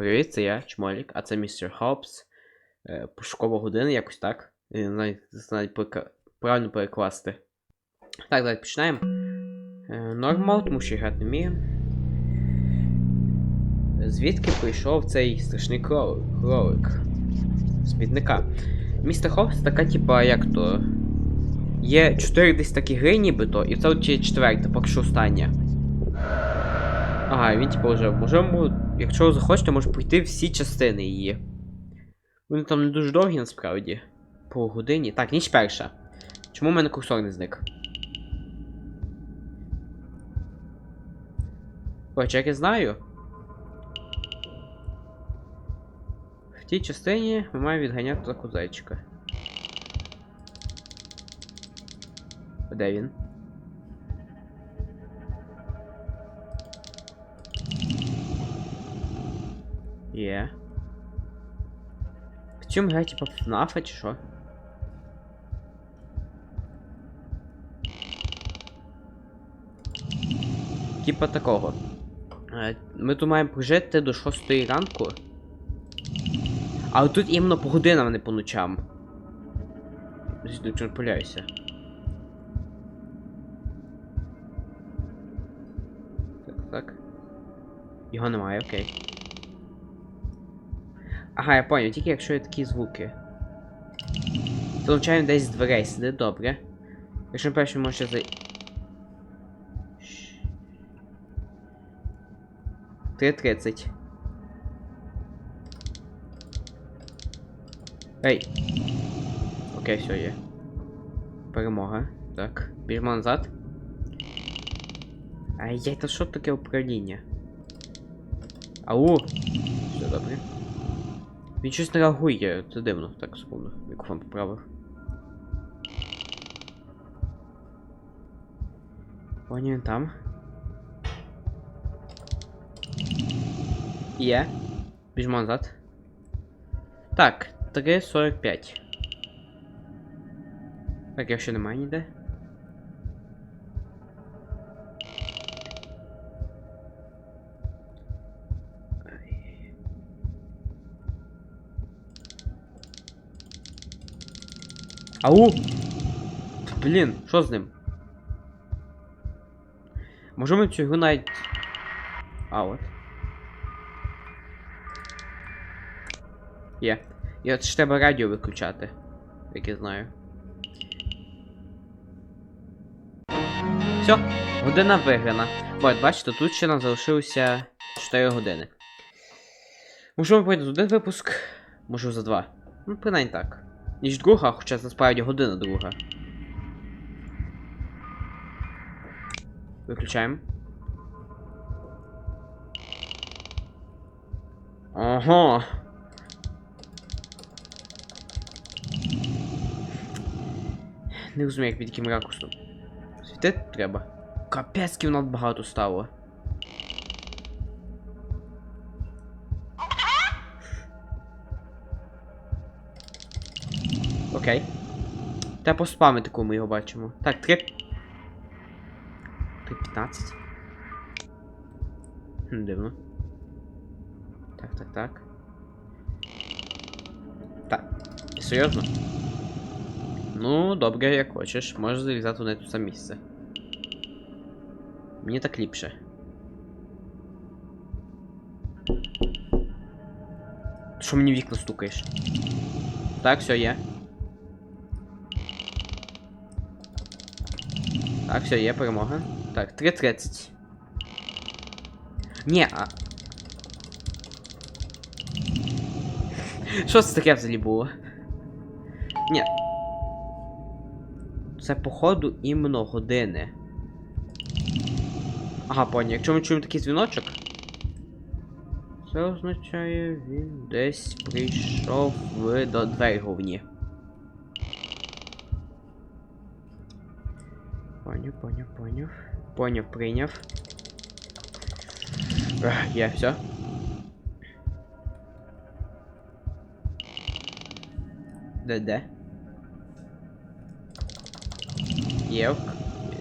Привіт, це я, Чмолік, а це містер Хопс. Е, Пошукова година, якось так. Знаю правильно перекласти. Так, давайте починаємо. Е, Нормал, тому що грати не вмію. Звідки прийшов цей страшний кролик? смітника. Містер Хопс така, типа, як то. Є чотири десь такі гри, нібито, і це от четверта, поки що остання. Ага, він типу вже можемо, якщо захочете, може пройти всі частини її. Вони там не дуже довгі насправді. По годині. Так, ніч перша. Чому в мене курсор не зник? Хоч як я знаю. В тій частині ми маємо відганяти таку зайчика. Де він? Є. В цьому гра, типа ФНАФа чи що? Типа такого. Е, Ми тут маємо прожити до 6 ранку. Але тут іменно по годинам, а не по ночам. Не помиляюся. Так, так. Його немає, окей. Ага, я понял, тільки якщо є такі звуки. То звичайно десь з дверей сидить, добре. Якщо перший може за. Щ. 3.30. Ей! Окей, все є. Перемога. Так. Біжимо назад. Ай, яй, то що таке управління? Ау! Все добре. Він щось не реагує, це дивно. Так, секунду, мікрофон поправив. Поняв він там. Є. Біжмо назад. Так, 3.45. Так, якщо немає ніде. Ау! Блін, що з ним? Може ми ігру навіть. А, от. Є. І от ж треба радіо виключати. Як я знаю. Все, година виграна. От, бачите, тут ще нам залишилося 4 години. Можемо пройти за один випуск, може за два. Ну, принаймні так. Ніч друга, хоча це справді година друга. Виключаємо. Ага. Не розумію, як під яким ракурсом. Світити треба. Капець, нас багато стало. Окей. Треба поспамити, коли ми його бачимо. Так, 3. 3.15. Хм, дивно. Так, так, так. Так. Серйозно? Ну, добре, як хочеш. Можеш залізати на саме місце. Мені так ліпше. Що мені вікна стукаєш? Так, все є. Так, все, є перемога. Так, 3.30. Ні, а. Що це таке взагалі було? Ні. Це, походу, іменно години. Ага, понял. Якщо ми чуємо такий дзвіночок. Це означає, він десь прийшов до двері головні. Поняв, поняв, поняв. Прийняв. Ех, Є, все. Де де? Є, ок.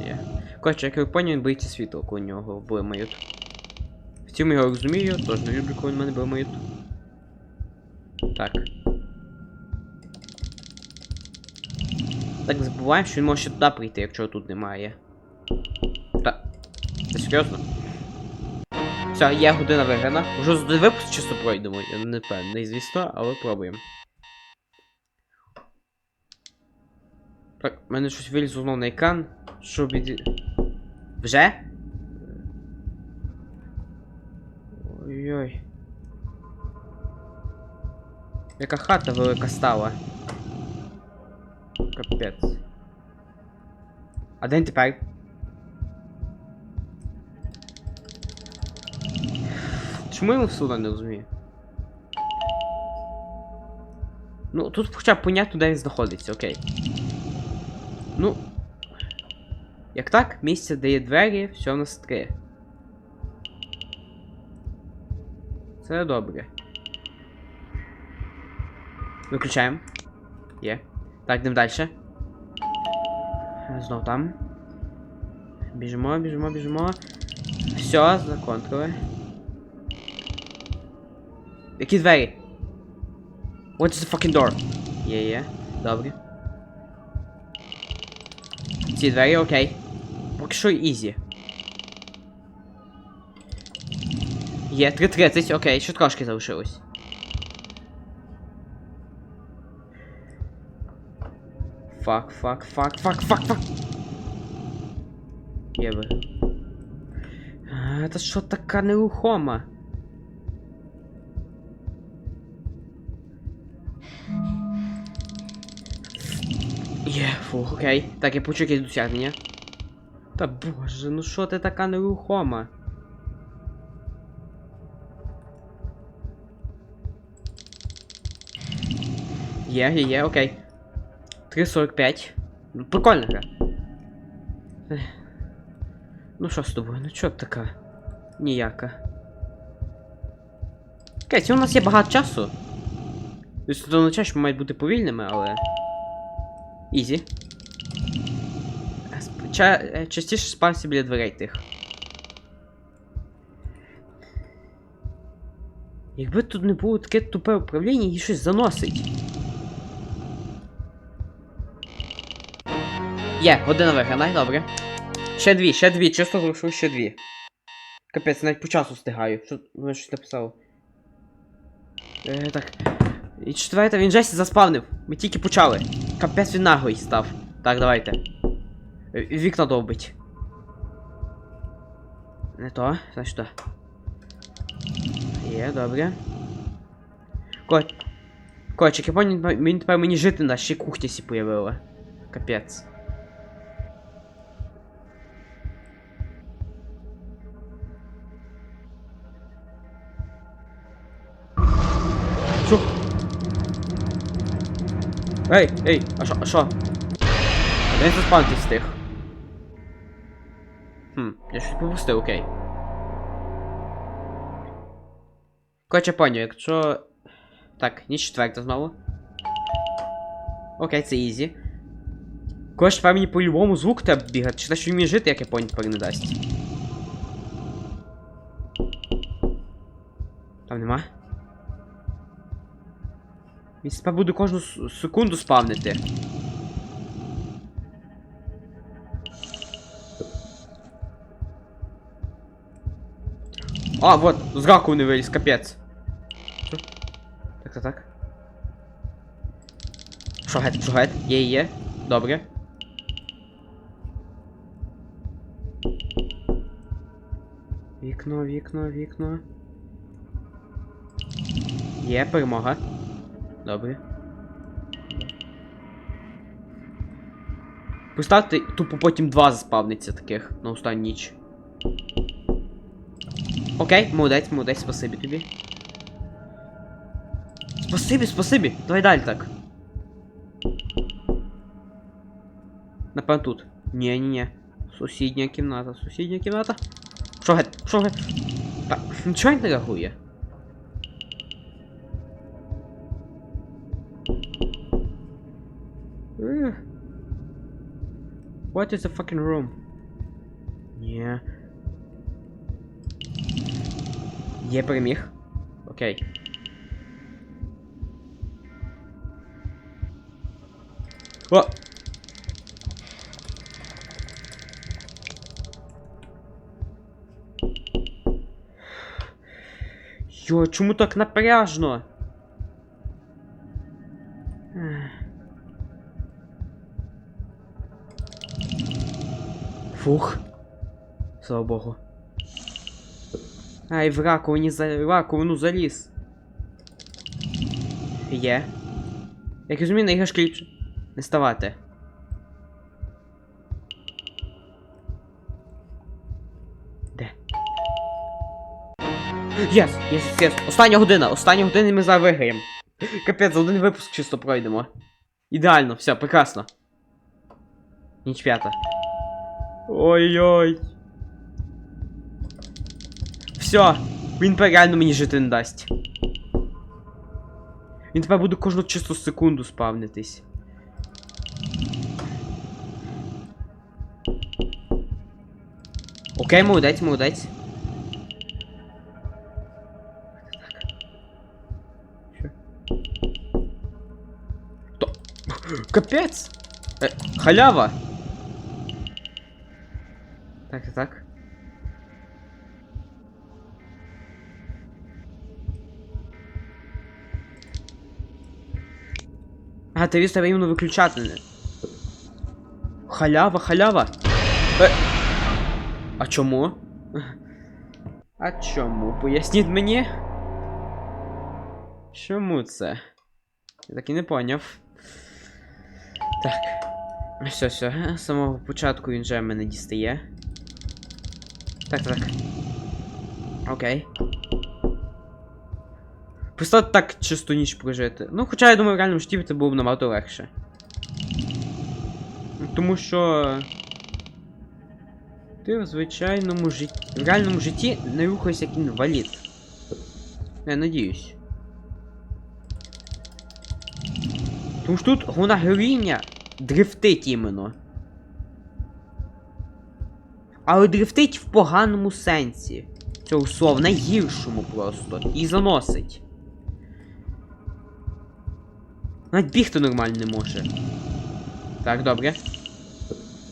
Є. Коротше, як ви поняв, він боїться світла, у нього блимають. В цьому я розумію, тож не люблю, коли на мене бомають. Так. Так забуваємо, що він може ще туди прийти, якщо тут немає. Та. Ти серйозно? Все, є година виграна. Уже за випуск чисто пройдемо, я не певний, звісно, але пробуємо. Так, в мене щось вилізло знову на екран. Що від... Вже? Ой-ой. Яка хата велика стала. Капець. А де він? Чому йому сюди не розумію? Ну, тут хоча б понятно, де він знаходиться, окей. Ну. Як так, місце, де є двері, все в нас три. Це добре. Виключаємо. Є. Так, йдемо далі. Знов там. Біжимо, біжимо, біжимо. Все, законтрили. Які двері? What is the fucking door? Є, є. Добре. Ці двері, окей. Поки що ізі. Є, 3.30, окей, ще трошки залишилось. Фак, фак, фак, фак, фак, фак. Є ви. Це що така нерухома? Є, фух, окей. Так, я почув якесь досягнення. Та боже, ну що ти така нерухома? Є, є, є, окей. 3.45. Ну, прикольна гра. Ну що з тобою? Ну чого така? Ніяка. Окей, у нас є багато часу. Тобто до означає, що ми мають бути повільними, але. Ізі. Ча... е, Частіше спався біля дверей тих. Якби тут не було таке тупе управління, її щось заносить. Є, година виграна, добре. Ще дві, ще дві, чисто залишив ще дві. Капець, навіть по часу встигаю. Що воно щось написало? Е, так. І четверта, він Джесі заспавнив. Ми тільки почали. Капець він наглий став. Так, давайте. Е, Вікна довбить. Не то, значить то. Є, добре. Ко... Коротше, я понял, він тепер мені жити на ще кухня сі появила. Капець. Що? Ей, ей, а що, а що? А де заспавнити встиг? Хм, я щось пропустив, окей. Коротше, паню, якщо... Так, ніч четверта знову. Окей, це ізі. Коротше, тепер мені по-любому звук треба бігати, чи те, що він жити, як я понял, тепер не дасть. Там нема? Він тепер буде кожну секунду спавнити. А, вот, з раковини виліз, капець. Так, так, так. Шогет, шогет, є, є. Добре. Вікно, вікно, вікно. Є, перемога. Добре. Поставте тупо потім два заспавниться таких на останню ніч. Окей, молодець, молодець, спасибі тобі. Спасибі, спасибі. Давай далі так. Напевно тут. Ні, ні, ні. Сусідня кімната, сусідня кімната. Що геть? Що геть? Так, нічого не реагує. What is the fucking room? Ні. Є переміг. Окей. О! Йо, чому так напряжно? Фух. Слава Богу. Ай, в раковині за раковину заліз. Є. Як розумію, на іграшки ліпше не ставати. Де? Єс, єс, єс. Остання година, остання година ми зараз виграємо. Капець, за один випуск чисто пройдемо. Ідеально, все, прекрасно. Ніч п'ята. Ой-ой. Все, він тепер реально мені жити не дасть. Він тепер буде кожну чисту секунду спавнитись. Окей, молодець, молодець. Що? То... Капець! Е, халява! Так, так, так. А, ти треба іменно виключати. Халява, халява. Е. А чому? А чому? Поясніть мені? Чому це? Я так і не поняв. Так. Все, все, з самого початку він вже мене дістає. Так, так. Окей. Просто так чисту ніч прожити. Ну, хоча я думаю, в реальному житті це було б набагато легше. Тому що. Ти в звичайному житті. В реальному житті не рухайся як інвалід. Я надіюсь. Тому що тут головна героїня дрифтить іменно. Але дрифтить в поганому сенсі. Цього слова, в найгіршому просто. І заносить. Навіть бігти нормально не може. Так, добре.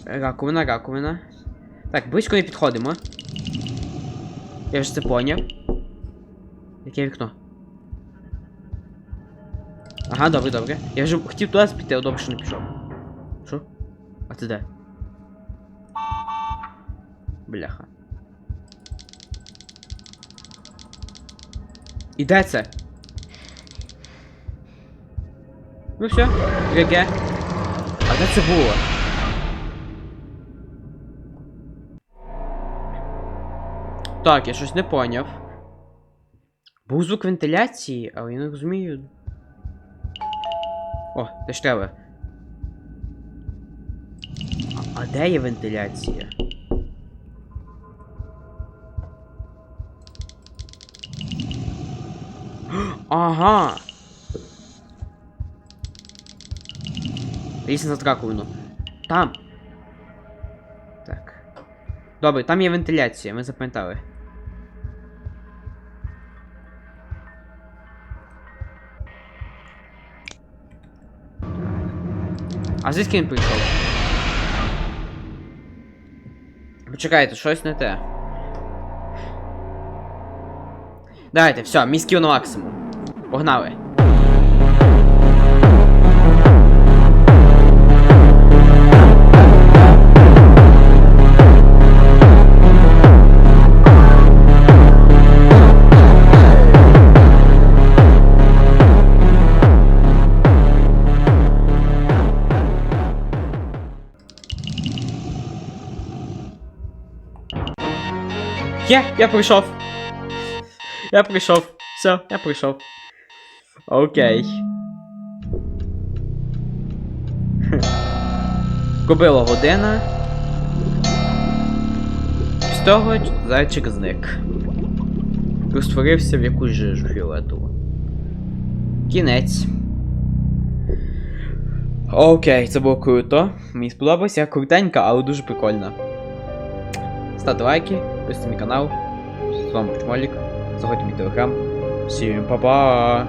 Раковина, раковина. Так, близько не підходимо. Я вже це поняв. Яке вікно? Ага, добре, добре. Я вже хотів туди піти, а добре, що не пішов. Що? А ти де? Бляха. І де це? Ну все, ГГ. А де це було? Так, я щось не поняв. Був звук вентиляції, але я не розумію. О, те ж. А, а де є вентиляція? Ага. Лізь над раковину. Там. Так. Добре, там є вентиляція, ми запам'ятали. А звідки він прийшов? Почекайте, щось не те. Давайте, все, мій скіл на максимум. Погнали. Є, я прийшов. Я прийшов. Все, я прийшов. Окей. Кобило година. З того зайчик зник. Розтворився в якусь жижу фіолетову. Кінець. Окей, це було круто. Мені сподобалося, крутенька, але дуже прикольно. Ставте лайки, підписуйтесь на мій канал. З вами Чмолік. Заходьте в мій телеграм. Всім па-па!